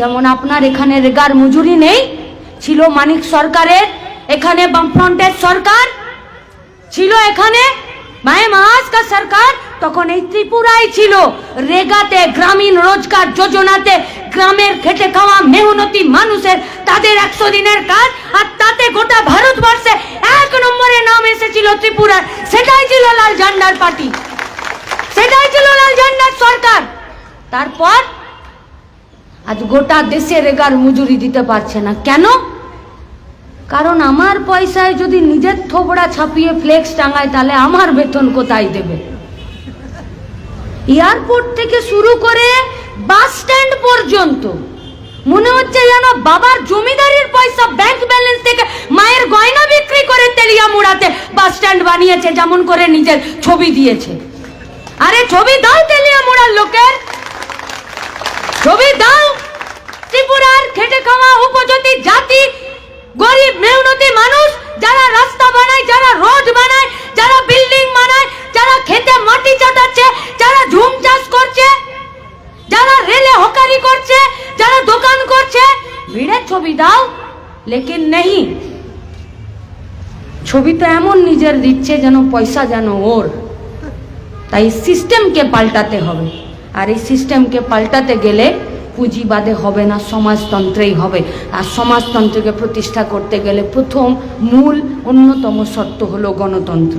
যেমন আপনার এখানে রেগার মজুরি নেই, ছিল মানিক সরকারের, এখানে বামফ্রন্টের সরকার, ছিল এখানে সরকার, তখন এই ত্রিপুরাই ছিল রেগাতে গ্রামীণ রোজগার যোজনাতে গ্রামের খেটে খাওয়া মেহনতি মানুষের, তাদের একশো দিনের কাজ, আর তাতে গোটা ভারতবর্ষে এক নম্বরে নাম এসেছিল ত্রিপুরার, সেটাই ছিল লাল ঝান্ডার পার্টি, সেটাই ছিল লাল ঝান্ডার সরকার। তারপর আজ গোটা দেশে রেগার মজুরি দিতে পারছে না। কেন? কারণ আমার পয়সায় যদি নিজের থোবড়া ছাপিয়ে ফ্লেক্স টাঙায়, তাহলে আমার বেতন কোথায় দেবে? এয়ারপোর্ট থেকে শুরু করে বাস স্ট্যান্ড পর্যন্ত। মনে হচ্ছে যেন বাবার জমিদারির পয়সা ব্যাংক ব্যালেন্স থেকে মায়ের গয়না বিক্রি করে তেলিয়া মুড়াতে বাস স্ট্যান্ড বানিয়েছে, যেমন করে নিজের ছবি দিয়েছে। আরে ছবি দাও তেলিয়া মুড়ার লোকের। ছবি দাও খেটে খাওয়া উপজাতি, জাতি, গরিব, মেহনতি মানুষ যারা রাস্তা বানায়, যারা রোড বানায়, যারা বিল্ডিং বানায়, যারা খেতে মাটি চাটাচ্ছে, যারা ঝুম চাষ করছে, যারা রেলে হকারি করছে, যারা দোকান করছে, ভিড়ের ছবি দাও, লেকিন নেই। ছবি তো এমন নিজের দিচ্ছে যেন পয়সা যেন ওর। তাই সিস্টেমকে পাল্টাতে হবে। আর এই সিস্টেমকে পাল্টাতে গেলে পুঁজিবাদে হবে না, সমাজতন্ত্রেই হবে। আর সমাজতন্ত্রকে প্রতিষ্ঠা করতে গেলে প্রথম মূল অন্যতম শর্ত হলো গণতন্ত্র।